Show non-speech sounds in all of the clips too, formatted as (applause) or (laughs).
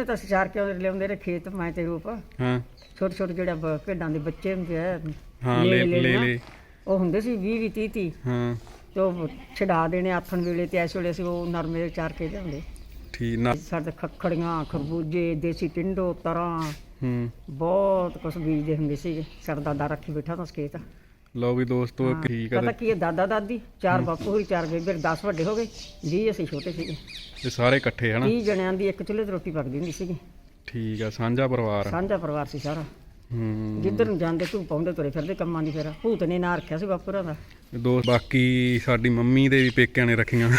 ਨੇ ਤਾਂ ਅਸੀਂ ਚਾਰ ਕਿਉਂ ਲਿਆਉਂਦੇ ਰਹੇ ਖੇਤ ਮੈਂ ਤੇ ਰੂਪ। ਹਾਂ। ਛੋਟੇ ਛੋਟੇ ਜਿਹੜਾ ਬ- ਭੇਡਾਂ ਦੇ ਬੱਚੇ ਹੁੰਦੇ ਆ ਹਾਂ ਲੈ ਲੈ ਨਾ, ਲੈ ਉਹ ਹੁੰਦੇ ਸੀ 20 20 30 30 ਹਾਂ। ਤੇ ਉਹ ਛਡਾ ਦੇਣੇ ਆਥਣ ਵੇਲੇ ਤੇ ਇਸ ਵੇਲੇ ਅਸੀਂ ਉਹ ਨਰਮੇ ਦੇ ਚਾਰ ਕੇ ਲਿਆਉਂਦੇ ਠੀਕ ਨਾ। ਸਾਡੇ ਖੱਖੜੀਆਂ ਖਰਬੂਜੇ ਦੇਸੀ ਟਿੰਡੋ ਤਰਾਂ। ਹੂੰ। ਬਹੁਤ ਕੁਛ ਬੀਜਦੇ ਹੁੰਦੇ ਸੀਗੇ। ਸਾਡਾ ਦਾਦਾ ਰੱਖੀ ਬੈਠਾ ਤਾਂ ਸਕੇਤ ਲਓ ਵੀ ਦੋਸਤੋ ਠੀਕ ਆ ਪਤਾ ਕੀ ਹੈ ਦਾਦਾ ਦਾਦੀ ਚਾਰ ਬਾਪੂ ਹੋਈ ਚਾਰ ਬੇਬੇ 10 ਵੱਡੇ ਹੋ ਗਏ 20 ਅਸੀਂ ਛੋਟੇ ਸੀਗੇ। ਤੇ ਸਾਰੇ ਇਕੱਠੇ ਹਨਾ? 30 ਜਣਿਆਂ ਦੀ ਇੱਕ ਚੁੱਲ੍ਹੇ ਤੇ ਰੋਟੀ ਪੱਕਦੀ ਹੁੰਦੀ ਸੀਗੀ। ਠੀਕ ਆ ਸਾਂਝਾ ਪਰਿਵਾਰ ਆ। ਸਾਂਝਾ ਪਰਿਵਾਰ ਸੀ ਸਾਰਾ। ਹੂੰ। ਜਿੱਧਰ ਨੂੰ ਜਾਂਦੇ ਧੂਪ ਪਾਉਂਦੇ ਤੁਰੇ ਫਿਰਦੇ ਕੰਮਾਂ ਦੀ ਫਿਰ। ਭੂਤ ਨੇ ਨਾਂ ਰੱਖਿਆ ਸੀ ਬਾਪੂਰਾਂ ਦਾ। ਦੋ ਬਾਕੀ ਸਾਡੀ ਮੰਮੀ ਦੇ ਵੀ ਪੇਕਿਆਂ ਨੇ ਰੱਖੀਆਂ।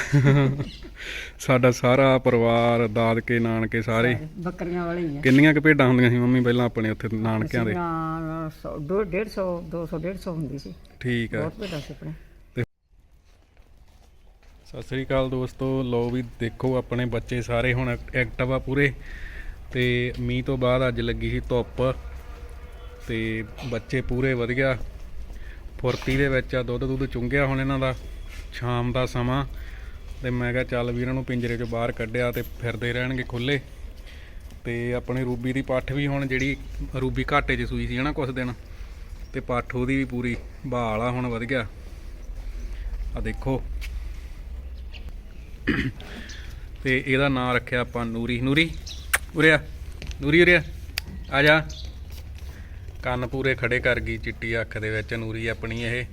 ਸਾਡਾ ਸਾਰਾ ਪਰਿਵਾਰ ਦਾਦਕੇ ਨਾਨਕੇ ਸਾਰੇ। ਬੱਕਰੀਆਂ ਵਾਲੇ ਹੀ ਆ। ਕਿੰਨੀਆਂ ਕੁ ਭੇਡਾਂ ਹੁੰਦੀਆਂ ਸੀ ਮੰਮੀ ਪਹਿਲਾਂ ਆਪਣੇ ਉੱਥੇ ਨਾਨਕਿਆਂ ਦੇ? ਸੀਗੀਆਂ ਸੌ- ਦੋ 150 200 150 ਹੁੰਦੀ ਸੀ। ਠੀਕ ਆ। ਬਹੁਤ ਵੱਡਾ ਸੀ ਆਪਣੇ। ਸਤਿ ਸ੍ਰੀ ਅਕਾਲ ਦੋਸਤੋ ਲੋ ਵੀ ਦੇਖੋ ਆਪਣੇ ਬੱਚੇ ਸਾਰੇ ਹੁਣ ਐਕਟਿਵ ਆ ਪੂਰੇ। ਤੇ ਮੀਂਹ ਤੋਂ ਬਾਅਦ ਅੱਜ ਲੱਗੀ ਸੀ ਧੁੱਪ। ਤੇ ਬੱਚੇ ਪੂਰੇ ਵਧੀਆ। ਫੁਰਤੀ ਦੇ ਵਿੱਚ ਆ, ਦੁੱਧ ਦੁੱਧ ਚੁੰਗਿਆ ਹੁਣ ਇਹਨਾਂ ਦਾ, ਸ਼ਾਮ ਦਾ ਸਮਾਂ। ਤੇ ਮੈਂ ਕਿਹਾ ਚੱਲ ਵੀ ਇਹਨਾਂ ਨੂੰ ਪਿੰਜਰੇ ਚੋਂ ਬਾਹਰ ਕੱਢਿਆ ਤੇ ਫਿਰਦੇ ਰਹਿਣਗੇ ਖੁੱਲੇ ਤੇ ਆਪਣੇ ਰੂਬੀ ਦੀ ਪੱਠ ਵੀ ਹੁਣ ਜਿਹੜੀ ਰੂਬੀ ਘਾਟੇ 'ਚ ਸੂਈ ਸੀ ਹਨਾ ਕੁਛ ਦਿਨ, ਤੇ ਪੱਠ ਉਹਦੀ ਵੀ ਪੂਰੀ ਬਹਾਲ ਆ, ਹੁਣ ਵਧ ਗਿਆ। ਆ ਦੇਖੋ। ਤੇ ਇਹਦਾ ਨਾਂ ਰੱਖਿਆ ਆਪਾਂ ਨੂਰੀ। ਨੂਰੀ ਉਰਿਆ ਨੂਰੀ ਉਰਿਆ ਆ ਜਾ। ਕੰਨ ਪੂਰੇ ਖੜੇ ਕਰ ਗਈ ਚਿੱਟੀ ਅੱਖ ਦੇ ਵਿੱਚ, ਨੂਰੀ ਆਪਣੀ ਇਹ।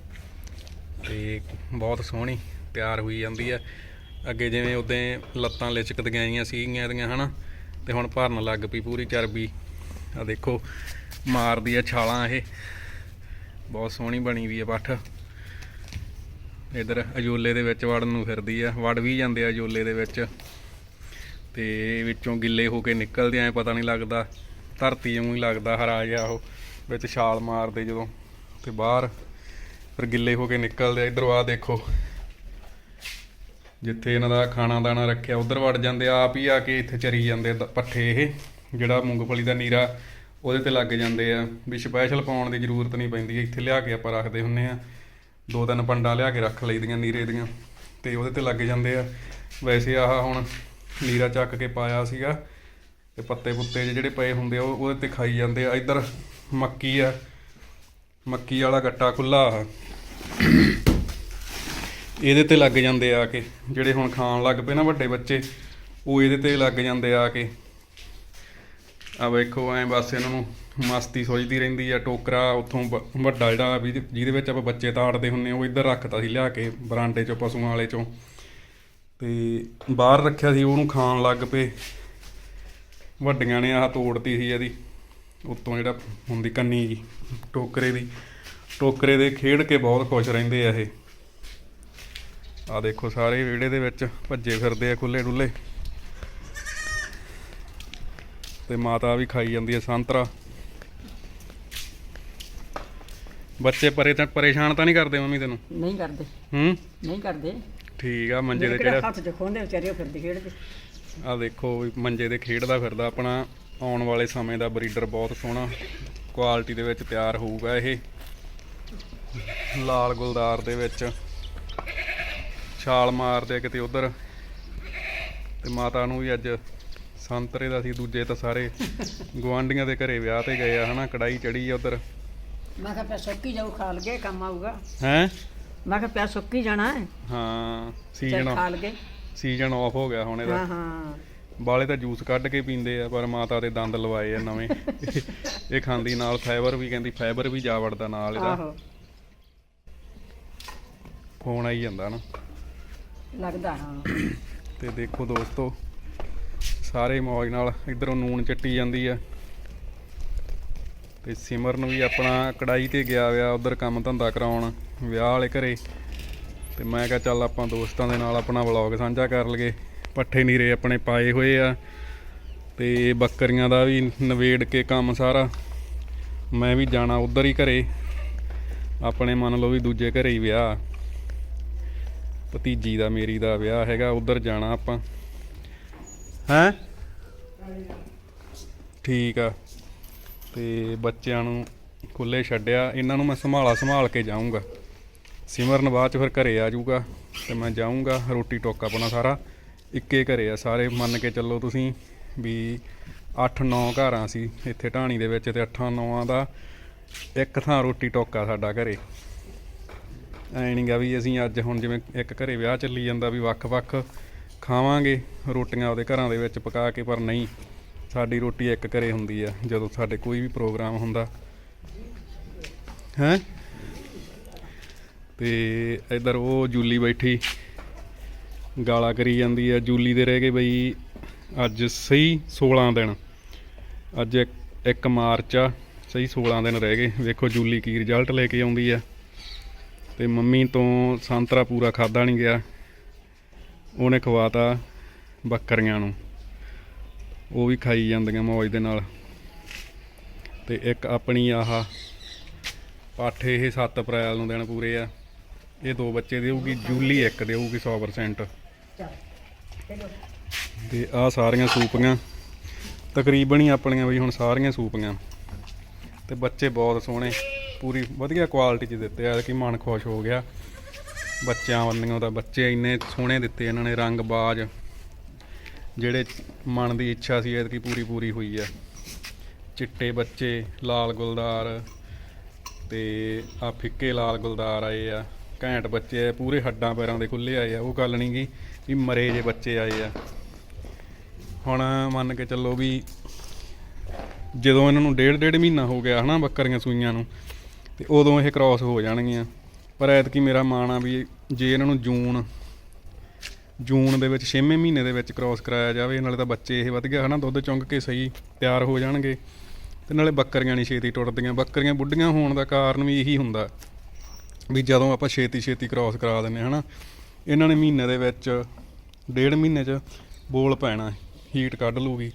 ਤੇ ਬਹੁਤ ਸੋਹਣੀ, ਤਿਆਰ ਹੋਈ ਜਾਂਦੀ ਆ। ਅੱਗੇ ਜਿਵੇਂ ਉਦੋਂ ਲੱਤਾਂ ਲਿਚਕਦੀਆਂ ਗਈਆਂ ਸੀਗੀਆਂ ਇਹਦੀਆਂ, ਹਨਾ? ਤੇ ਹੁਣ ਭਰਨ ਲੱਗ ਪਈ ਪੂਰੀ ਚਰਬੀ। ਆ ਦੇਖੋ, ਮਾਰਦੀ ਆ ਛਾਲਾਂ ਇਹ। ਬਹੁਤ ਸੋਹਣੀ ਬਣੀ ਵੀ ਆ ਪੱਠ। ਇਧਰ ਅਜੋਲੇ ਦੇ ਵਿੱਚ ਵੜਨ ਨੂੰ ਫਿਰਦੀ ਆ। ਵੜ ਵੀ ਜਾਂਦੇ ਆ ਅਜੋਲੇ ਦੇ ਵਿੱਚ। ਤੇ ਵਿੱਚੋਂ ਗਿੱਲੇ ਹੋ ਕੇ ਨਿਕਲਦੇ ਐ ਪਤਾ ਨਹੀਂ ਲੱਗਦਾ। ਧਰਤੀ ਵਾਂਗੂ ਹੀ ਲੱਗਦਾ ਹਰਾ ਜਿਹਾ ਉਹ। ਵਿੱਚ ਛਾਲ ਮਾਰਦੇ ਜਦੋਂ ਤੇ ਬਾਹਰ ਫਿਰ ਗਿੱਲੇ ਹੋ ਕੇ ਨਿਕਲਦੇ ਆ। ਇਧਰੋਂ ਆ ਦੇਖੋ। ਜਿੱਥੇ ਇਹਨਾਂ ਦਾ ਖਾਣਾ ਦਾਣਾ ਰੱਖਿਆ, ਉਧਰ ਵੜ ਜਾਂਦੇ ਆ, ਆਪ ਹੀ ਆ ਕੇ ਇੱਥੇ ਚਰੀ ਜਾਂਦੇ ਆ ਪੱਠੇ ਇਹ, ਜਿਹੜਾ ਮੂੰਗਫਲੀ ਦਾ ਨੀਰਾ, ਉਹਦੇ ਤੇ ਲੱਗ ਜਾਂਦੇ ਆ। ਵੀ ਸਪੈਸ਼ਲ ਪਾਉਣ ਦੀ ਜ਼ਰੂਰਤ ਨਹੀਂ ਪੈਂਦੀ, ਇੱਥੇ ਲਿਆ ਕੇ ਆਪਾਂ ਰੱਖਦੇ ਹੁੰਨੇ ਆ। ਦੋ ਤਿੰਨ ਪੰਡਾ ਲਿਆ ਕੇ ਰੱਖ ਲਈਦੀਆਂ ਨੀਰੇ ਦੀਆਂ, ਤੇ ਉਹਦੇ ਤੇ ਲੱਗ ਜਾਂਦੇ ਆ। ਵੈਸੇ ਆਹ ਹੁਣ ਨੀਰਾ ਚੱਕ ਕੇ ਪਾਇਆ ਸੀਗਾ, ਤੇ ਪੱਤੇ ਪੁੱਤੇ ਜਿਹੜੇ ਪਏ ਹੁੰਦੇ ਆ ਉਹਦੇ ਤੇ ਖਾਈ ਜਾਂਦੇ ਆ। ਇੱਧਰ ਮੱਕੀ ਆ। ਮੱਕੀ ਵਾਲਾ ਗੱਟਾ ਖੁੱਲਾ ਆ। ਇਹਦੇ ਤੇ ਲੱਗ ਜਾਂਦੇ ਆ ਕੇ ਜਿਹੜੇ ਹੁਣ ਖਾਣ ਲੱਗ ਪਏ ਨਾ ਵੱਡੇ ਬੱਚੇ ਉਹ ਇਹਦੇ ਤੇ ਲੱਗ ਜਾਂਦੇ ਆ ਕੇ। ਆ ਵੇਖੋ ਐ ਬਸ ਇਹਨਾਂ ਨੂੰ ਮਸਤੀ ਸੋਚਦੀ ਰਹਿੰਦੀ ਆ ਟੋਕਰਾ ਉੱਥੋਂ ਵ- ਵੱਡਾ ਜਿਹੜਾ ਵੀ ਜਿਹਦੇ ਵਿੱਚ ਆਪਾਂ ਬੱਚੇ ਤਾੜਦੇ ਹੁੰਨੇ ਆ, ਉਹ ਇੱਧਰ ਰੱਖਤਾ ਸੀ ਲਿਆ ਕੇ ਬਰਾਂਡੇ ਚੋਂ ਪਸ਼ੂਆਂ ਵਾਲੇ ਚੋਂ। ਤੇ ਬਾਹਰ ਰੱਖਿਆ ਸੀ ਉਹਨੂੰ ਖਾਣ ਲੱਗ ਪਏ। ਵੱਡੀਆਂ ਨੇ ਆਹ ਤੋੜਤੀ ਸੀ ਇਹਦੀ। ਉੱਤੋਂ ਜਿਹੜਾ ਹੁੰਦੀ ਕੰਨੀ ਜੀ ਟੋਕਰੇ ਦੀ ਟੋਕਰੇ ਦੇ ਖੇਡ ਕੇ ਬਹੁਤ ਖੁਸ਼ ਰਹਿੰਦੇ ਆ ਇਹ। ਆ ਦੇਖੋ ਸਾਰੇ ਵਿਹੜੇ ਦੇ ਵਿੱਚ ਭੱਜੇ ਫਿਰਦੇ ਆ ਖੁੱਲੇ ਡੁੱਲੇ ਤੇ ਮਾਤਾ ਵੀ ਖਾਈ ਜਾਂਦੀ ਹੈ ਸੰਤਰਾ। ਬੱਚੇ ਪਰੇ ਤਾਂ ਪਰੇਸ਼ਾਨ ਤਾਂ ਨਹੀਂ ਕਰਦੇ ਮੰਮੀ ਤੈਨੂੰ? ਨਹੀਂ ਕਰਦੇ। ਹੂੰ? ਨਹੀਂ ਕਰਦੇ। ਠੀਕ ਆ ਮੰਜੇ ਦੇ ਜਿਹੜੇ ਜਿਹੜਾ ਹੱਥ ਚ ਖੋਂਦੇ ਵਿਚਾਰੇ ਉਹ ਫਿਰਦੇ ਖੇਡਦੇ ਆ ਦੇਖੋ ਵੀ ਮੰਜੇ ਦੇ ਖੇਡਦਾ ਫਿਰਦਾ ਆਪਣਾ। ਆਉਣ ਵਾਲੇ ਸਮੇਂ ਦਾ ਬਰੀਡਰ ਬਹੁਤ ਸੋਹਣਾ ਕੁਆਲਿਟੀ ਦੇ ਵਿੱਚ ਤਿਆਰ ਹੋਊਗਾ ਇਹ। ਲਾਲ ਗੁਲਦਾਰ ਦੇ ਵਿੱਚ ਛਾਲ ਮਾਰਦੇ ਕਿਤੇ ਉਧਰ। ਤੇ ਮਾਤਾ ਨੂੰ ਵੀ ਅੱਜ ਸੰਤਰੇ ਦਾ ਸੀ ਦੂਜੇ ਤਾਂ ਸਾਰੇ ਗਵਾਂਢੀਆਂ ਦੇ ਘਰੇ ਵਿਆਹ ਤੇ ਗਏ ਆ ਹਨਾ ਕੜਾਈ ਚੜੀ ਆ ਉਧਰ। ਮੈਂ ਕਿਹਾ ਪਿਆ ਸੁੱਕੀ ਜਾਊ ਖਾ ਲਗੇ ਕੰਮ ਆਊਗਾ। ਹੈ? ਮੈਂ ਕਿਹਾ ਪਿਆ ਸੁੱਕੀ ਜਾਣਾ ਹੈ। ਹਾਂ ਸੀਜ਼ਨ ਖਾ ਲਗੇ। ਸੀਜ਼ਨ ਆਫ ਹੋ ਗਿਆ ਹੁਣ ਇਹਦਾ। ਹਾਂ ਹਾਂ। ਬਾਲੇ ਤਾਂ ਜੂਸ ਕੱਢ ਕੇ ਪੀਂਦੇ ਆ ਪਰ ਮਾਤਾ ਦੇ ਦੰਦ ਲਵਾਏ ਆ ਨਵੇਂ। (laughs) ਇਹ ਖਾਂਦੀ ਨਾਲ ਫਾਈਬਰ ਵੀ ਕਹਿੰਦੀ ਫਾਈਬਰ ਵੀ ਜਾ ਵੜਦਾ ਨਾਲ ਇਹਦਾ। ਆਹੋ। ਫੋਨ ਆਈ ਜਾਂਦਾ ਨਾ। ਲੱਗਦਾ ਹਾਂ। ਤੇ ਦੇਖੋ ਦੋਸਤੋ ਸਾਰੇ ਮੌਜ ਨਾਲ ਇਧਰੋਂ ਨੂਨ ਚੱਟੀ ਜਾਂਦੀ ਆ। ਤੇ ਸਿਮਰਨ ਵੀ ਆਪਣਾ ਕੜਾਈ ਤੇ ਗਿਆ ਵਿਆ ਉਧਰ ਕੰਮ ਧੰਦਾ ਕਰਾਉਣ ਵਿਆਹ ਵਾਲੇ ਘਰੇ। ਤੇ ਮੈਂ ਕਿਹਾ ਚੱਲ ਆਪਾਂ ਦੋਸਤਾਂ ਦੇ ਨਾਲ ਆਪਣਾ ਵਲੌਗ ਸਾਂਝਾ ਕਰ ਲਈਏ। ਪੱਠੇ ਨੀਰੇ ਆਪਣੇ ਪਾਏ ਹੋਏ ਆ ਤੇ ਬੱਕਰੀਆਂ ਦਾ ਵੀ ਨਵੇੜ ਕੇ ਕੰਮ ਸਾਰਾ। ਮੈਂ ਵੀ ਜਾਣਾ ਉਧਰ ਹੀ ਘਰੇ। ਆਪਣੇ ਮੰਨ ਲਓ ਵੀ ਦੂਜੇ ਘਰੇ ਹੀ ਵਿਆਹ। ਭਤੀਜੀ ਦਾ, ਮੇਰੀ ਦਾ ਵਿਆਹ ਹੈਗਾ, ਉਧਰ ਜਾਣਾ ਆਪਾਂ। ਹੈਂ? ਠੀਕ ਆ। ਤੇ ਬੱਚਿਆਂ ਨੂੰ ਖੁੱਲੇ ਛੱਡਿਆ। ਇਹਨਾਂ ਨੂੰ ਮੈਂ ਸੰਭਾਲਾ ਸੰਭਾਲ ਕੇ ਜਾਊਂਗਾ। ਸਿਮਰਨ ਬਾਅਦ ਚ ਫਿਰ ਘਰੇ ਆ ਜਾਊਗਾ ਤੇ ਮੈਂ ਜਾਊਂਗਾ। ਰੋਟੀ ਟੋਕਾ ਆਪਣਾ ਸਾਰਾ। ਇੱਕੇ ਘਰੇ ਆ ਸਾਰੇ, ਮੰਨ ਕੇ ਚੱਲੋ ਤੁਸੀਂ ਵੀ 8-9 ਘਰਾਂ ਸੀ ਇੱਥੇ ਢਾਣੀ ਦੇ ਵਿੱਚ ਤੇ 8-9 ਦਾ ਇੱਕ ਥਾਂ ਰੋਟੀ ਟੋਕਾ ਸਾਡਾ ਘਰੇ। ਐ ਨੀ ਗਾ ਵੀ ਅਸੀਂ ਅੱਜ ਹੁਣ ਜਿਵੇਂ ਇੱਕ ਘਰੇ ਵਿਆਹ ਚੱਲੀ ਜਾਂਦਾ ਵੀ ਵੱਖ-ਵੱਖ ਖਾਵਾਂਗੇ ਰੋਟੀਆਂ ਉਹਦੇ ਘਰਾਂ ਦੇ ਵਿੱਚ ਪਕਾ ਕੇ, ਪਰ ਨਹੀਂ, ਸਾਡੀ ਰੋਟੀ ਇੱਕ ਘਰੇ ਹੁੰਦੀ ਆ, ਜਦੋਂ ਸਾਡੇ ਕੋਈ ਵੀ ਪ੍ਰੋਗਰਾਮ ਹੁੰਦਾ। ਹੈ? ਤੇ ਇਧਰ ਉਹ ਜੂਲੀ ਬੈਠੀ। ਗਾਲਾ ਕਰੀ ਜਾਂਦੀ ਆ ਜੂਲੀ ਦੇ ਰਹਿ ਗਏ ਬਈ ਅੱਜ ਸਹੀ 16 ਦਿਨ। ਅੱਜ 1 ਮਾਰਚ ਆ, ਸਹੀ 16 ਦਿਨ ਰਹਿ ਗਏ। ਵੇਖੋ ਜੂਲੀ ਕੀ ਰਿਜ਼ਲਟ ਲੈ ਕੇ ਆਉਂਦੀ ਆ। ਤੇ ਮੰਮੀ ਤੋਂ ਸੰਤਰਾ ਪੂਰਾ ਖਾਦਾ ਨਹੀਂ ਗਿਆ। ਉਹਨੇ ਖਵਾਤਾ ਬੱਕਰੀਆਂ ਨੂੰ। ਉਹ ਵੀ ਖਾਈ ਜਾਂਦੀਆਂ ਮੌਜ ਦੇ ਨਾਲ। ਤੇ ਇੱਕ ਆਪਣੀ ਆਹ ਪੱਠ ਇਹ 7 ਅਪ੍ਰੈਲ ਨੂੰ ਦਿਨ ਪੂਰੇ ਆ। ਇਹ ਦੋ ਬੱਚੇ ਦੇਊਗੀ, ਜੂਲੀ ਇੱਕ ਦੇਊਗੀ 100% ਤੇ ਆ ਸਾਰੀਆਂ ਸੂਪੀਆਂ, ਤਕਰੀਬਨ ਹੀ ਆਪਣੀਆਂ ਵੀ ਹੁਣ ਸਾਰੀਆਂ ਸੂਪੀਆਂ। ਤੇ ਬੱਚੇ ਬਹੁਤ ਸੋਹਣੇ, ਪੂਰੀ ਵਧੀਆ ਕੁਆਲਿਟੀ ਚ ਦਿੱਤੇ ਆ, ਕਿ ਮਨ ਖੁਸ਼ ਹੋ ਗਿਆ। ਬੱਚਿਆਂ ਵੱਲੋਂ ਤਾਂ ਬੱਚੇ ਇੰਨੇ ਸੋਹਣੇ ਦਿੱਤੇ ਇਹਨਾਂ ਨੇ, ਰੰਗ ਬਾਜ। ਜਿਹੜੇ ਮਨ ਦੀ ਇੱਛਾ ਸੀ, ਐਤਕੀ ਪੂਰੀ ਪੂਰੀ ਹੋਈ ਆ। ਚਿੱਟੇ ਬੱਚੇ, ਲਾਲ ਗੁਲਦਾਰ, ਤੇ ਆ ਫਿੱਕੇ ਲਾਲ ਗੁਲਦਾਰ ਆਏ ਆ। ਘੈਂਟ ਬੱਚੇ ਆ, ਪੂਰੇ ਹੱਡਾਂ ਪੈਰਾਂ ਦੇ ਖੁੱਲੇ ਆਏ ਆ, ਉਹ ਗੱਲ ਨਹੀਂ ਗੀ। ਵੀ ਮਰੇ ਜੇ ਬੱਚੇ ਆਏ ਆ। ਹੁਣ ਮੰਨ ਕੇ ਚੱਲੋ ਵੀ ਜਦੋਂ ਇਹਨਾਂ ਨੂੰ ਡੇਢ ਡੇਢ ਮਹੀਨਾ ਹੋ ਗਿਆ ਹਨਾ ਬੱਕਰੀਆਂ ਸੂਈਆਂ ਨੂੰ, ਤੇ ਉਦੋਂ ਇਹ ਕ੍ਰਾਸ ਹੋ ਜਾਣਗੀਆਂ। ਪਰ ਐਤਕੀ ਮੇਰਾ ਮਾਣ ਆ ਵੀ ਜੇ ਇਹਨਾਂ ਨੂੰ ਜੂਨ ਜੂਨ ਦੇ ਵਿੱਚ 6ਵੇਂ ਮਹੀਨੇ ਦੇ ਵਿੱਚ ਕ੍ਰਾਸ ਕਰਾਇਆ ਜਾਵੇ, ਨਾਲੇ ਤਾਂ ਬੱਚੇ ਇਹ ਵਧ ਗਿਆ ਹਨਾ, ਦੁੱਧ ਚੁੰਗ ਕੇ ਸਹੀ ਤਿਆਰ ਹੋ ਜਾਣਗੇ। ਤੇ ਨਾਲੇ ਬੱਕਰੀਆਂ ਨਹੀਂ ਛੇਤੀ ਟੁੱਟਦੀਆਂ, ਬੱਕਰੀਆਂ ਬੁੱਢੀਆਂ ਹੋਣ ਦਾ ਕਾਰਨ ਵੀ ਇਹੀ ਹੁੰਦਾ ਵੀ ਜਦੋਂ ਆਪਾਂ ਛੇਤੀ ਛੇਤੀ ਕ੍ਰਾਸ ਕਰਾ ਦਿੰਨੇ ਹਨਾ। ਇਹਨਾਂ ਨੇ ਮਹੀਨੇ ਦੇ ਵਿੱਚ, ਡੇਢ ਮਹੀਨੇ 'ਚ ਬੋਲ ਪੈਣਾ ਹੀਟ ਕੱਢ ਲੂਗੀ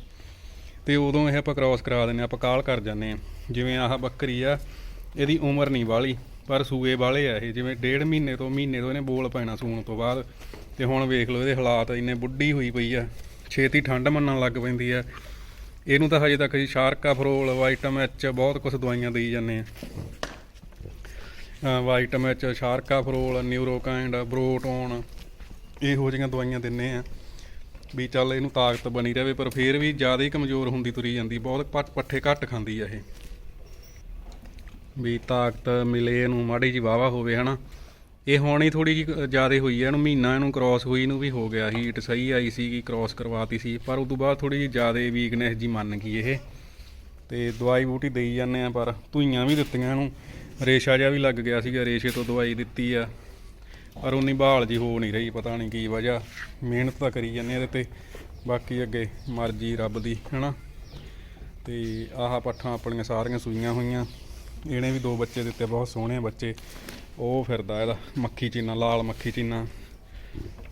ਤੇ ਉਦੋਂ ਇਹ ਆਪਾਂ ਕ੍ਰਾਸ ਕਰਾ ਦਿੰਨੇ ਆਪਾਂ ਕਾਲ ਕਰ ਜਾਂਦੇ ਆ ਜਿਵੇਂ ਆਹ ਬੱਕਰੀ ਆ, ਇਹਦੀ ਉਮਰ ਨਹੀਂ ਵਾਲੀ, ਪਰ ਸੂਏ ਵਾਲੇ ਆ ਇਹ। ਜਿਵੇਂ ਡੇਢ ਮਹੀਨੇ ਤੋਂ ਮਹੀਨੇ ਤੋਂ ਇਹਨੇ ਬੋਲ ਪੈਣਾ ਸੂਣ ਤੋਂ ਬਾਅਦ। ਤੇ ਹੁਣ ਵੇਖ ਲਓ ਇਹਦੇ ਹਾਲਾਤ, ਇੰਨੇ ਬੁੱਢੀ ਹੋਈ ਪਈ ਆ। ਛੇਤੀ ਠੰਡ ਮੰਨਣ ਲੱਗ ਪੈਂਦੀ ਆ। ਇਹਨੂੰ ਤਾਂ ਹਜੇ ਤੱਕ ਜੀ ਸ਼ਾਰਕਾ, ਫਰੋਲ, ਵਾਈਟਮ, ਐਚ, ਬਹੁਤ ਕੁਝ ਦਵਾਈਆਂ ਦੇਈ ਜਾਂਦੇ ਆ ਵਾਈਟਮ ਐਚ ਸ਼ਾਰਕਾ ਫਰੋਲ ਨਿਊਰੋਕਾਈਂਡ ਬਰੋਟੋਨ ਇਹੋ ਜਿਹੀਆਂ ਦਵਾਈਆਂ ਦਿੰਨੇ ਆ ਵੀ ਚੱਲ ਇਹਨੂੰ ਤਾਕਤ ਬਣੀ ਰਹੇ, ਪਰ ਫੇਰ ਵੀ ਜ਼ਿਆਦਾ ਹੀ ਕਮਜ਼ੋਰ ਹੁੰਦੀ ਤੁਰੀ ਜਾਂਦੀ, ਬਹੁਤ ਪੱਟ- ਪੱਠੇ ਘੱਟ ਖਾਂਦੀ ਆ ਇਹ। ਵੀ ਤਾਕਤ ਮਿਲੇ ਇਹਨੂੰ, ਮਾੜੀ ਜੀ ਵਾਵਾ ਹੋਵੇ, ਹਨਾ। ਇਹ ਹੁਣ ਹੀ ਥੋੜੀ ਜੀ ਜ਼ਿਆਦਾ ਹੋਈ ਹੈ ਇਹਨੂੰ ਮਹੀਨਾ ਇਹਨੂੰ ਕ੍ਰਾਸ ਹੋਈ ਨੂੰ ਵੀ ਹੋ ਗਿਆ ਹੀਟ ਸਹੀ ਆਈ ਸੀ ਕਿ ਕ੍ਰਾਸ ਕਰਵਾਤੀ ਸੀ, ਪਰ ਉਸ ਤੋਂ ਬਾਅਦ ਥੋੜੀ ਜੀ ਜ਼ਿਆਦਾ ਵੀਕਨੈਸ ਜੀ ਮੰਨ ਗਈ ਇਹ। ਤੇ ਦਵਾਈ ਬੂਟੀ ਦੇਈ ਜਾਂਦੇ ਆ, ਪਰ ਧੂਈਆਂ ਵੀ ਦਿੱਤੀਆਂ ਇਹਨੂੰ। ਰੇਸ਼ਾ ਜਿਹਾ ਵੀ ਲੱਗ ਗਿਆ ਸੀਗਾ, ਰੇਸ਼ੇ ਤੋਂ ਦਵਾਈ ਦਿੱਤੀ ਆ। ਪਰ ਉਨੀ ਬਹਾਲ ਜੀ ਹੋ ਨਹੀਂ ਰਹੀ, ਪਤਾ ਨਹੀਂ ਕੀ ਵਜ੍ਹਾ। ਮਿਹਨਤ ਤਾਂ ਕਰੀ ਜਾਂਦੇ ਇਹਦੇ ਤੇ, ਬਾਕੀ ਅੱਗੇ ਮਰਜ਼ੀ ਰੱਬ ਦੀ, ਹਨਾ? ਤੇ ਆਹ ਪੱਠਾਂ ਆਪਣੀਆਂ ਸਾਰੀਆਂ ਸੂਈਆਂ ਹੋਈਆਂ। ਇਹਨੇ ਵੀ ਦੋ ਬੱਚੇ ਦਿੱਤੇ, ਬਹੁਤ ਸੋਹਣੇ ਬੱਚੇ। ਉਹ ਫਿਰਦਾ ਇਹਦਾ, ਮੱਖੀ ਚੀਨਾ, ਲਾਲ ਮੱਖੀ ਚੀਨਾ।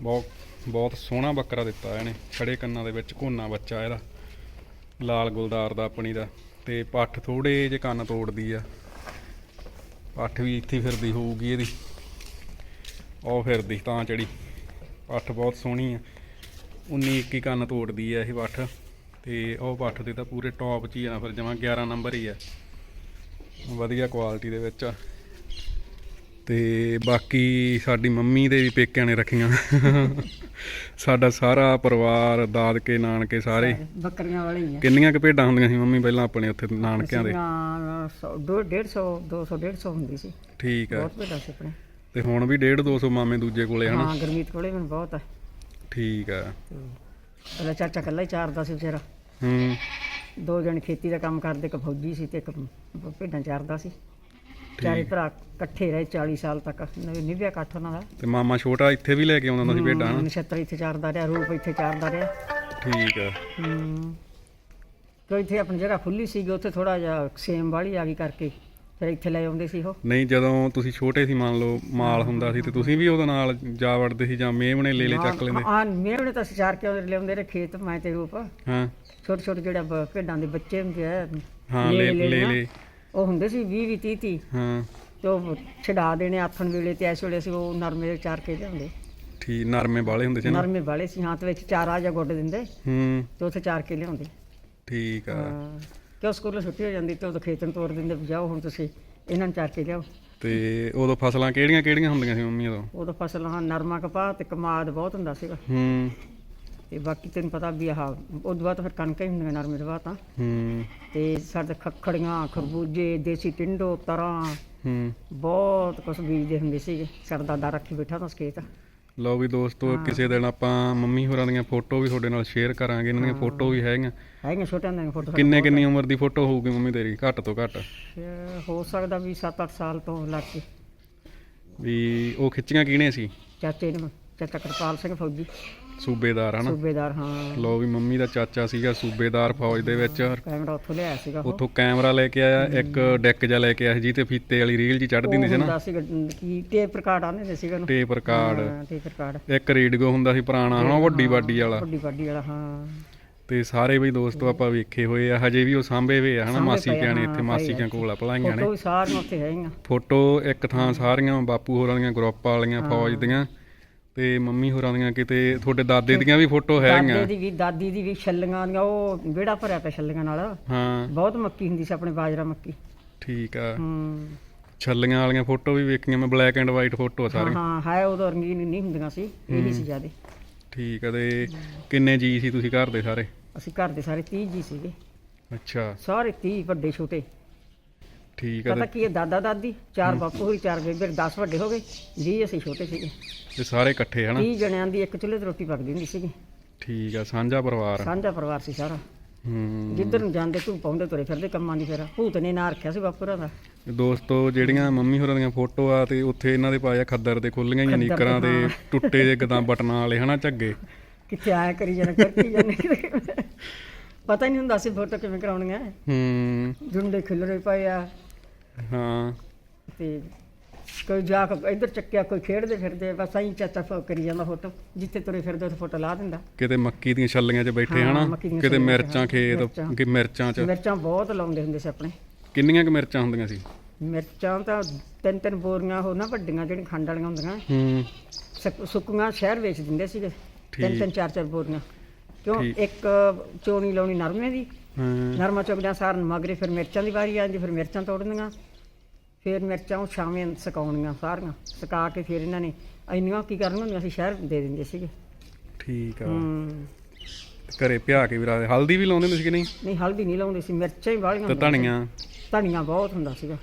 ਬਹੁਤ ਬਹੁਤ ਸੋਹਣਾ ਬੱਕਰਾ ਦਿੱਤਾ ਇਹਨੇ ਖੜੇ ਕੰਨਾਂ ਦੇ ਵਿੱਚ ਕੋਨਾ ਬੱਚਾ ਇਹਦਾ। ਲਾਲ ਗੁਲਦਾਰ ਦਾ ਆਪਣੀ ਦਾ। ਤੇ ਪੱਠ ਥੋੜੇ ਜੇ ਕੰਨ ਤੋੜਦੀ ਆ। ਪੱਠ ਵੀ ਇੱਥੇ ਫਿਰਦੀ ਹੋਊਗੀ ਇਹਦੀ। ਉਹ ਫਿਰਦੀ ਤਾਂ ਚੜੀ ਪੱਠ ਬਹੁਤ ਸੋਹਣੀ ਆ। 19 21 ਕੰਨ ਤੋੜਦੀ ਆ ਇਹ ਪੱਠ ਤੇ ਉਹ ਪੱਠ ਦੇ ਤਾਂ ਪੂਰੇ ਟੌਪ 'ਚ ਹੀ ਆ ਫਿਰ, ਜਮਾ 11 ਨੰਬਰ ਹੀ ਆ। ਵਧੀਆ ਕੁਆਲਿਟੀ ਦੇ ਵਿੱਚ ਆ। ਤੇ ਬਾਕੀ ਸਾਡੀ ਮੰਮੀ ਦੇ ਵੀ ਪੇਕਿਆਂ ਨੇ ਰੱਖੀਆਂ। ਸਾਡਾ ਸਾਰਾ ਪਰਿਵਾਰ ਦਾਦਕੇ ਨਾਨਕੇ ਸਾਰੇ। ਬੱਕਰੀਆਂ ਵਾਲੇ ਹੀ ਆ। ਕਿੰਨੀਆਂ ਕੁ ਭੇਡਾਂ ਹੁੰਦੀਆਂ ਸੀ ਮੰਮੀ ਪਹਿਲਾਂ ਆਪਣੇ ਉੱਥੇ ਨਾਨਕਿਆਂ ਦੇ? ਅਸੀਂ ਸੌ- ਦੋ 150 200 150 ਹੁੰਦੀ ਸੀ। ਠੀਕ ਆ। ਬਹੁਤ ਵੱਡਾ ਸੀ ਆਪਣੇ। ਤੇ ਹੁਣ ਵੀ 1.5 200 ਮਾਮੇ ਦੂਜੇ ਕੋਲੇ ਹਨਾ? ਹਾਂ ਗਰਮੀਤ ਕੋਲੇ ਮੈਨੂੰ ਬਹੁਤ ਆ। ਠੀਕ ਆ। ਪਹਿਲਾਂ ਚਾਚਾ ਕੱਲਾ ਹੀ ਚਾਰਦਾ ਸੀ ਵਿਚਾਰਾ। ਹੂੰ। ਦੋ ਜਣ ਖੇਤੀ ਦਾ ਕੰਮ ਕਰਦੇ ਇੱਕ ਫੌਜੀ ਸੀ ਤੇ ਇੱਕ ਭੇਡਾਂ ਚਾਰਦਾ ਸੀ। ਚਾਰੇ ਭਰਾ ਇਕੱਠੇ ਰਹੇ 40 ਸਾਲ ਤੱਕ। ਨਿਭਿਆ ਇਕੱਠ ਉਹਨਾਂ ਦਾ। ਤੇ ਮਾਮਾ ਛੋਟਾ ਇੱਥੇ ਵੀ ਲੈ ਕੇ ਆਉਂਦਾ ਹੁੰਦਾ ਸੀ ਭੇਡਾਂ ਹਨਾ? ਨਛੱਤਰ ਇੱਥੇ ਚਾਰਦਾ ਰਿਹਾ ਰੂਪ ਇੱਥੇ ਚਾਰਦਾ ਰਿਹਾ। ਠੀਕ ਆ। ਹੂੰ। ਕੋਈ ਇੱਥੇ ਆਪਣੀ ਜਗ੍ਹਾ ਖੁੱਲੀ ਸੀਗੀ ਉੱਥੇ ਥੋੜਾ ਜਿਹਾ ਸੇਮ ਵਾਲੀ ਆ ਗਈ ਕਰਕੇ ਫਿਰ ਇੱਥੇ ਲੈ ਆਉਂਦੇ ਸੀ ਉਹ। ਨਹੀਂ ਜਦੋਂ ਤੁਸੀਂ ਛੋਟੇ ਸੀ ਮੰਨ ਲਓ ਮਾਲ ਹੁੰਦਾ ਸੀ ਤੇ ਤੁਸੀਂ ਵੀ ਉਹਦੇ ਨਾਲ ਜਾ ਵੜਦੇ ਸੀ ਜਾਂ ਮੇਮਣੇ ਲੈ ਲੈ ਚੱਕ ਲੈਂਦੇ? ਹਾਂ ਮੇਰੇ ਤਾਂ ਅਸੀਂ ਚਾਰ ਕੇ ਆਉਂਦੇ ਲਿਆਉਂਦੇ ਰਹੇ ਖੇਤ ਮੈਂ ਤੇ ਰੂਪ। ਹਾਂ। ਛੋਟੇ ਛੋਟੇ ਜਿਹੜੇ ਬ- ਭੇਡਾਂ ਦੇ ਬੱਚੇ ਹੁੰਦੇ ਆ ਹਾਂ ਲੈ ਲੈ। ਉਹ ਹੁੰਦੇ ਸੀ 20 20 30 30 ਹਾਂ। ਤੇ ਉਹ ਛਡਾ ਦੇਣੇ ਆਥਣ ਵੇਲੇ ਤੇ ਇਸ ਵੇਲੇ ਅਸੀਂ ਉਹ ਨਰਮੇ ਚਾਰ ਕੇ ਲਿਆਉਂਦੇ। ਠੀਕ ਨਰਮੇ ਵਾਲੇ ਹੁੰਦੇ ਸੀ ਨਾ? ਨਰਮੇ ਵਾਲੇ ਸੀ ਹਾਂ ਤੇ ਵਿੱਚ ਚਾਰਾ ਜਾਂ ਗੁੱਡ ਦਿੰਦੇ। ਹੂੰ। ਤੇ ਉੱਥੇ ਚਾਰ ਕੇ ਲਿਆਉਂਦੇ। ਠੀਕ ਆ। ਹਾਂ ਕਿਉਂ ਸਕੂਲੋਂ ਛੁੱਟੀ ਹੋ ਜਾਂਦੀ ਤੇ ਉਹ ਖੇਤ ਨੂੰ ਤੋਰ ਦਿੰਦੇ ਵੀ ਜਾਓ ਹੁਣ ਤੁਸੀਂ ਇਹਨਾਂ ਨੂੰ ਚਾਰ ਕੇ ਲਿਆਓ। ਤੇ ਉਦੋਂ ਫਸਲਾਂ ਕਿਹੜੀਆਂ ਕਿਹੜੀਆਂ ਹੁੰਦੀਆਂ ਸੀ ਮੰਮੀ ਉਦੋਂ? ਉਦੋਂ ਫਸਲ ਹਾਂ ਨਰਮਾ ਕਪਾਹ ਤੇ ਕਮਾਦ ਬਹੁਤ ਹੁੰਦਾ ਸੀਗਾ। ਹੂੰ। ਤੇ ਬਾਕੀ ਤੈਨੂੰ ਪਤਾ ਵੀ ਆਹ ਉਦੋਂ ਬਾਅਦ ਫਿਰ ਕਣਕਾਂ ਹੀ ਹੁੰਦੀਆਂ ਨਰਮੇ ਦੇ ਬਾਅਦ ਤਾਂ। ਹੂੰ। ਤੇ ਸਾਡੇ ਖੱਖੜੀਆਂ ਖਰਬੂਜੇ ਦੇਸੀ ਟਿੰਡੋ ਤਰਾਂ। ਹੂੰ। ਬਹੁਤ ਕੁਛ ਬੀਜਦੇ ਹੁੰਦੇ ਸੀਗੇ। ਸਾਡਾ ਦਾਦਾ ਰੱਖੀ ਬੈਠਾ ਤਾਂ ਸਕੇਤ ਲਓ ਵੀ ਦੋਸਤੋ ਕਿਸੇ ਦਿਨ ਆਪਾਂ ਮੰਮੀ ਹੋਰਾਂ ਦੀਆਂ ਫੋਟੋ ਵੀ ਤੁਹਾਡੇ ਨਾਲ ਸ਼ੇਅਰ ਕਰਾਂਗੇ। ਇਹਨਾਂ ਦੀਆਂ ਫੋਟੋ ਵੀ ਹੈਗੀਆਂ। ਹੈਗੀਆਂ ਛੋਟਿਆਂ ਦੀਆਂ ਫੋਟੋ ਕਿੰਨੇ ਕਿੰਨੀ ਉਮਰ ਦੀ ਫੋਟੋ ਹੋਊਗੀ ਮੰਮੀ ਤੇਰੀ? ਘੱਟ ਤੋਂ ਘੱਟ। ਹੋ ਸਕਦਾ ਵੀ 7-8 ਸਾਲ ਤੋਂ ਲੱਗ ਕੇ। ਵੀ ਉਹ ਖਿੱਚੀਆਂ ਕਿਹਨੇ ਸੀ? ਚਾਚੇ ਨੇ ਚਾਚਾ ਕਿਰਪਾਲ ਸਿੰਘ ਫੌਜੀ। ਸੂਬੇਦਾਰ ਹਨਾ? ਸੂਬੇਦਾਰ ਹਾਂ। ਲਓ ਵੀ ਮੰਮੀ ਦਾ ਚਾਚਾ ਸੀਗਾ ਸੂਬੇਦਾਰ ਫੌਜ ਦੇ ਵਿੱਚ। ਕੈਮਰਾ ਉੱਥੋਂ ਲਿਆਇਆ ਸੀਗਾ ਉੱਥੋਂ ਕੈਮਰਾ ਲੈ ਕੇ ਆਇਆ ਇੱਕ ਡੈਕ ਜਿਹਾ ਲੈ ਕੇ ਆਇਆ ਸੀ ਜਿਹਤੇ ਫੀਤੇ ਵਾਲੀ ਰੀਲ ਜੀ ਚੜ੍ਹਦੀ ਹੁੰਦੀ ਸੀ ਨਾ। ਕੀ ਟੇਪ ਰਿਕਾਰਡ ਆਉਂਦੇ ਹੁੰਦੇ ਸੀਗਾ ਟੇਪ ਰਿਕਾਰਡ। ਹਾਂ, ਟੇਪ ਰਿਕਾਰਡ। ਇੱਕ ਰੇਡੀਓ ਹੁੰਦਾ ਸੀ ਪੁਰਾਣਾ ਹਨਾ ਵੱਡੀ ਬਾਡੀ ਵਾਲਾ। ਵੱਡੀ ਵੱਡੀ ਵਾਲਾ ਹਾਂ। ਤੇ ਸਾਰੇ ਬਈ ਦੋਸਤੋ ਆਪਾਂ ਵੇਖੇ ਹੋਏ ਆ ਹਜੇ ਵੀ ਉਹ ਸਾਂਭੇ ਹੋਏ ਆ ਹਨਾ ਮਾਸੀ ਕਿਆਂ ਨੇ ਇੱਥੇ ਮਾਸੀ। ਕਿਆਂ ਕੋਲ ਭਲਾਈਆਂ ਨੇ। ਫੋਟੋ ਵੀ ਸਾਰੀਆਂ ਉੱਥੇ ਹੈਗੀਆਂ। ਫੋਟੋ ਇੱਕ ਥਾਂ ਸਾਰੀਆਂ ਬਾਪੂ ਹੋਰਾਂ ਦੀਆਂ ਗਰੁੱਪ ਵਾਲੀਆਂ ਫੌਜ ਦੀਆਂ। ਤੇ ਮੰਮੀ ਹੋਰਾਂ ਦੀਆਂ ਕਿਤੇ ਤੁਹਾਡੇ ਦਾਦੇ ਦੀਆਂ ਵੀ ਫੋਟੋ ਦਾਦੇ ਹੈਗੀਆਂ? ਦੀ ਵੀ ਦਾਦੀ ਦੀ ਵੀ ਛੱਲੀਆਂ ਦੀਆਂ ਉਹ ਵਿਹੜਾ ਭਰਿਆ ਪਿਆ ਛੱਲੀਆਂ ਨਾਲ। ਹਾਂ। ਬਹੁਤ ਮੱਕੀ ਹੁੰਦੀ ਸੀ ਆਪਣੇ ਬਾਜਰਾ ਮੱਕੀ। ਠੀਕ ਆ। ਹੂੰ। ਛੱਲੀਆਂ ਵਾਲੀਆਂ ਫੋਟੋ ਵੀ ਵੇਖੀਆਂ ਮੈਂ ਬਲੈਕ ਐਂਡ ਵਾਈਟ ਫੋਟੋ ਆ ਹਾਂ ਸਾਰੀਆਂ ਹਾਂ ਹੈ ਉਦੋਂ ਰੰਗੀਨ ਨਹੀਂ ਹੁੰਦੀਆਂ ਸੀ ਇਹੀ ਸੀ ਜਿਆਦੇ। ਠੀਕ ਆ ਤੇ ਕਿੰਨੇ ਜੀ ਸੀ ਤੁਸੀਂ ਘਰ ਦੇ ਸਾਰੇ? ਅਸੀਂ ਘਰ ਦੇ ਸਾਰੇ 30 ਜੀ ਸੀਗੇ। ਅੱਛਾ। ਸਾਰੇ 30 ਵੱਡੇ ਛੋਟੇ। ਠੀਕ ਆ ਪਤਾ ਕੀ ਹੈ ਦਾਦਾ ਦਾਦੀ ਚਾਰ ਬਾਪੂ ਹੋਈ ਚਾਰ ਬੇਬੇ 10 ਵੱਡੇ ਹੋ ਗਏ 20 ਅਸੀਂ ਛੋਟੇ ਸੀਗੇ। ਤੇ ਸਾਰੇ ਇਕੱਠੇ ਹਨਾ? 30 ਜਣਿਆਂ ਦੀ ਇੱਕ ਚੁੱਲ੍ਹੇ ਤੇ ਰੋਟੀ ਪੱਕਦੀ ਹੁੰਦੀ ਸੀਗੀ। ਠੀਕ ਆ ਸਾਂਝਾ ਪਰਿਵਾਰ। ਸਾਂਝਾ ਪਰਿਵਾਰ ਸੀ ਸਾਰਾ। ਹੂੰ। ਜਿੱਧਰ ਨੂੰ ਜਾਂਦੇ ਤੂੰ ਪਾਉਂਦੇ ਤੁਰੇ ਫਿਰਦੇ ਕੰਮਾਂ ਦੀ ਫਿਰ। ਭੂਤ ਨੇ ਨਾਂ ਰੱਖਿਆ ਸੀ ਬਾਪੂਰਾਂ ਦਾ। ਦੋਸਤੋ ਜਿਹੜੀਆਂ ਮੰਮੀ ਹੋਰਾਂ ਦੀਆਂ ਫੋਟੋ ਆ ਤੇ ਉੱਥੇ ਇਹਨਾਂ ਦੇ ਪਾਇਆ ਖੱਦਰ ਤੇ ਖੁੱਲੀਆਂ ਹੀ ਨੀਕਰਾਂ ਤੇ, ਹਾਂ। ਟੁੱਟੇ ਜੇ ਗਦਾਂ ਬਟਨਾਂ ਵਾਲੇ ਹਨਾ ਝੱਗੇ? ਕਿੱਥੇ ਆਇਆ ਕਰੀ ਜਾਣਾ ਕਰਤੀ ਜਾਣੇ (laughs) ਪਤਾ ਹੀ ਨਹੀਂ ਹੁੰਦਾ ਸੀ ਫੋਟੋ ਕਿਵੇਂ ਕਰਾਉਣੀਆਂ ਹੂੰ। ਜੁੰਡੇ ਖਿਲਰੇ ਪਏ ਆ। ਹਾਂ। ਤੇ ਕੋਈ ਜਾ ਕੇ ਇੱਧਰ ਚੱਕਿਆ ਕੋਈ ਖੇਡਦੇ ਫਿਰਦੇ ਬਸ ਐਂ ਚਾਚਾ ਫੋ ਕਰੀ ਜਾਂਦਾ ਫੋਟੋ। ਜਿੱਥੇ ਤੁਰੇ ਫਿਰਦੇ ਉੱਥੇ ਫੋਟੋ ਲਾ ਦਿੰਦਾ। ਕਿਤੇ ਮੱਕੀ ਦੀਆਂ ਛੱਲੀਆਂ 'ਚ ਬੈਠੇ ਹਾਂ, ਹਨਾ? ਮੱਕੀ ਦੀਆਂ ਕਿਤੇ ਛੱਲੀਆਂ 'ਚ, ਮਿਰਚਾਂ ਖੇਤ ਮਿਰਚਾਂ। ਕਿ ਮਿਰਚਾਂ 'ਚ? ਮਿਰਚਾਂ ਬਹੁਤ ਲਾਉਂਦੇ ਹੁੰਦੇ ਸੀ ਆਪਣੇ। ਕਿੰਨੀਆਂ ਕੁ ਮਿਰਚਾਂ ਹੁੰਦੀਆਂ ਸੀ? ਮਿਰਚਾਂ ਤਾਂ ਤਿੰਨ ਤਿੰਨ ਬੋਰੀਆਂ ਹੋ ਨਾ ਵੱਡੀਆਂ ਜਿਹੜੀਆਂ ਖੰਡ ਵਾਲੀਆਂ ਹੁੰਦੀਆਂ। ਹੂੰ। ਸੁੱਕ- ਸੁੱਕੀਆਂ ਸ਼ਹਿਰ ਵੇਚ ਦਿੰਦੇ ਸੀਗੇ। ਤਿੰਨ। ਤਿੰਨ ਚਾਰ ਚਾਰ ਬੋਰੀਆਂ। ਕਿਉਂ? ਠੀਕ। ਇੱਕ ਚੋਣੀ ਲਾਉਣੀ ਨਰਮੇ ਦੀ। ਹਾਂ। ਨਰਮਾ ਚੁਗਦਿਆਂ ਸਾਰਨ ਮਗਰੇ ਫਿਰ ਮਿਰਚਾਂ ਦੀ ਵਾਰੀ ਆਉਂਦੀ ਫਿਰ ਮਿਰਚਾਂ ਤੋੜਨੀਆਂ। ਫਿਰ ਮਿਰਚਾਂ ਉਹ ਛਾਵੇਂ ਸੁਕਾਉਣੀਆਂ ਸਾਰੀਆਂ। ਸੁਕਾ ਕੇ ਫਿਰ ਇਹਨਾਂ ਨੇ ਇੰਨੀਆਂ ਕੀ ਕਰਨੀਆਂ ਹੁੰਦੀਆਂ ਸੀ ਸ਼ਹਿਰ ਦੇ ਦਿੰਦੇ ਸੀਗੇ। ਠੀਕ ਆ। ਹੂੰ। ਘਰੇ ਪਿਆ ਕੇ ਵੀ ਹਲਦੀ ਵੀ ਲਾਉਂਦੇ ਹੁੰਦੇ ਸੀ ਕਿ ਨਹੀਂ? ਨਹੀਂ ਹਲਦੀ ਨਹੀਂ ਲਾਉਂਦੇ ਸੀ ਮਿਰਚਾਂ ਹੀ ਵਾਲੀਆਂ ਤੇ ਧਨੀਆ? ਧਨੀਆ ਬਹੁਤ ਹੁੰਦਾ ਸੀਗਾ।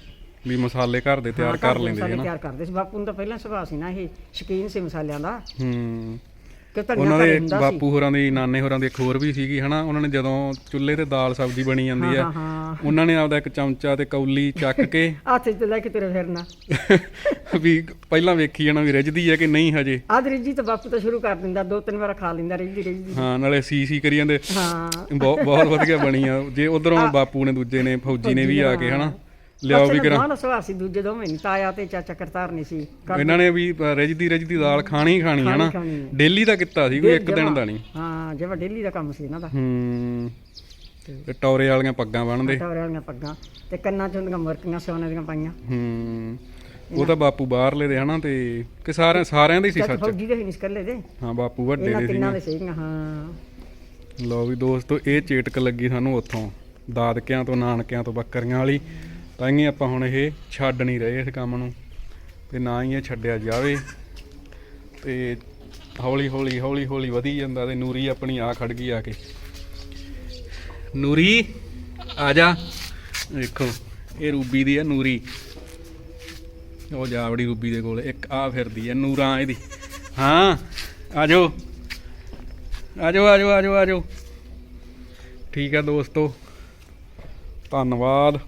ਵੀ ਮਸਾਲੇ ਘਰ ਦੇ ਤਿਆਰ ਹਾਂ, ਕਰ ਦੇ ਲੈਂਦੇ ਸੀ ਮਸਾਲੇ ਹਨਾ। ਤਿਆਰ ਕਰਦੇ ਸੀ। ਬਾਪੂ ਨੂੰ ਤਾਂ ਪਹਿਲਾਂ ਸੁਭਾਅ ਸੀ ਨਾ ਇਹ ਸ਼ਕੀਨ ਸੀ ਮਸਾਲਿਆਂ ਦਾ। ਹੂੰ। ਕਿ ਧਨੀਆ ਉਹਨਾਂ ਘਰੇ ਦੇ ਹੁੰਦਾ ਸੀ। ਬਾਪੂ ਹੋਰਾਂ ਦੀ ਨਾਨੇ ਹੋਰਾਂ ਦੀ ਇੱਕ ਹੋਰ ਵੀ ਸੀਗੀ ਹਨਾ? ਉਹਨਾਂ ਨੇ ਜਦੋਂ ਚੁੱਲ੍ਹੇ ਤੇ ਦਾਲ ਸਬਜ਼ੀ ਬਣੀ ਜਾਂਦੀ ਆ ਹਾਂ ਉਹਨਾਂ ਨੇ ਆਪਦਾ ਇੱਕ ਚਮਚਾ ਤੇ ਕੌਲੀ ਚੱਕ ਕੇ (laughs) ਹੱਥ 'ਚ ਲੈ ਕੇ ਤੁਰੇ ਫਿਰਨਾ। (laughs) ਵੀ ਪਹਿਲਾਂ ਵੇਖੀ ਜਾਣਾ ਵੀ ਰਿੱਝਦੀ ਹੈ ਕਿ ਨਹੀਂ ਹਜੇ। ਆਹ ਰਿੱਜੀ ਤਾਂ ਬਾਪੂ ਤਾਂ ਸ਼ੁਰੂ ਕਰ ਦਿੰਦਾ ਦੋ ਤਿੰਨ ਵਾਰ ਖਾ ਲੈਂਦਾ ਰਿੱਜੀ ਰਿੱਜੀ ਹਾਂ ਨਾਲੇ ਸੀ ਸੀ ਕਰੀ ਜਾਂਦੇ। ਹਾਂ। ਬਹੁਤ ਬਹੁਤ ਵਧੀਆ ਬਣੀ ਆ। ਜੇ ਉਧਰੋਂ ਬਾਪੂ ਨੇ ਦੂਜੇ ਨੇ ਫੌਜੀ ਨੇ ਵੀ ਆ ਕੇ ਹਨਾ? ਲਿਆਓ ਵੀ ਕਰਾਂ। ਨਾ ਸੁਭਾਅ ਸੀ ਦੂਜੇ ਦੋਵੇਂ ਨਹੀਂ ਤਾਇਆ ਤੇ ਚਾਚਾ ਕਰਤਾਰ ਨਹੀਂ ਸੀ ਕਰ- ਇਹਨਾਂ ਨੇ ਵੀ ਰਿੱਝਦੀ ਰਿੱਝਦੀ ਦਾਲ ਖਾਣੀ ਹੀ ਖਾਣੀ ਹੈ। ਡੇਲੀ ਦਾ ਕੀਤਾ ਸੀ ਕੋਈ ਇੱਕ ਦਿਨ ਦਾ ਨਹੀਂ। ਹਾਂ ਜਿਵੇਂ ਡੇਲੀ ਦਾ ਕੰਮ ਸੀ ਇਹਨਾਂ ਦਾ। ਹੂੰ। ਤੇ ਟੌਰੇ ਵਾਲੀਆਂ ਪੱਗਾਂ ਬੰਨਦੇ ਟੌਰੇ ਵਾਲੀਆਂ ਪੱਗਾਂ ਤੇ ਕੰਨਾਂ 'ਚ ਹੁੰਦੀਆਂ ਮੁਰਕੀਆਂ ਸੋਨੇ ਦੀਆਂ ਪਾਈਆਂ। ਹੂੰ। ਉਹ ਤਾਂ ਬਾਪੂ ਬਾਹਰਲੇ ਦੇ ਹਨਾ ਤੇ ਕਿ ਸਾਰਿਆਂ ਸਾਰਿਆਂ ਦੇ ਸੀ ਚਾਚਾ ਸੱਚ। ਫੌਜੀ ਦੇ ਹੀ ਨਿਸਕੱਲੇ ਦੇ। ਹਾਂ ਬਾਪੂ ਵੱਡੇ ਇਹਨਾਂ ਦੇ ਤਿੰਨਾਂ ਸੀ ਦੇ ਸੀਗੀਆਂ ਹਾਂ। ਲਓ ਵੀ ਦੋਸਤੋ ਇਹ ਚੇਟਕ ਲੱਗੀ ਸਾਨੂੰ ਉੱਥੋਂ। ਦਾਦਕਿਆਂ ਤੋਂ ਨਾਨਕਿਆਂ ਤੋਂ ਬੱਕਰੀਆਂ ਵਾਲੀ। ਤਾਂ ਹੀ ਆਪਾਂ ਹੁਣ ਇਹ ਛੱਡ ਨਹੀਂ ਰਹੇ ਇਸ ਕੰਮ ਨੂੰ, ਤੇ ਨਾ ਹੀ ਇਹ ਛੱਡਿਆ ਜਾਵੇ। ਤੇ ਹੌਲੀ ਹੌਲੀ ਹੌਲੀ ਹੌਲੀ ਵਧੀ ਜਾਂਦਾ ਤੇ ਨੂਰੀ ਆਪਣੀ ਆ ਖੜ ਗਈ ਆ ਕੇ। ਨੂਰੀ, ਆ ਜਾ। ਦੇਖੋ, ਇਹ ਰੂਬੀ ਦੀ ਆ ਨੂਰੀ। ਉਹ ਜਾਵੜੀ ਰੂਬੀ ਦੇ ਕੋਲ, ਇੱਕ ਆ ਫਿਰਦੀ ਆ, ਨੂਰਾਂ ਇਹਦੀ। ਹਾਂ, ਆ ਜਾਓ। ਆ ਜਾਓ ਆ ਜਾਓ ਆ ਜਾਓ ਆ ਜਾਓ। ਠੀਕ ਆ ਦੋਸਤੋ। ਧੰਨਵਾਦ।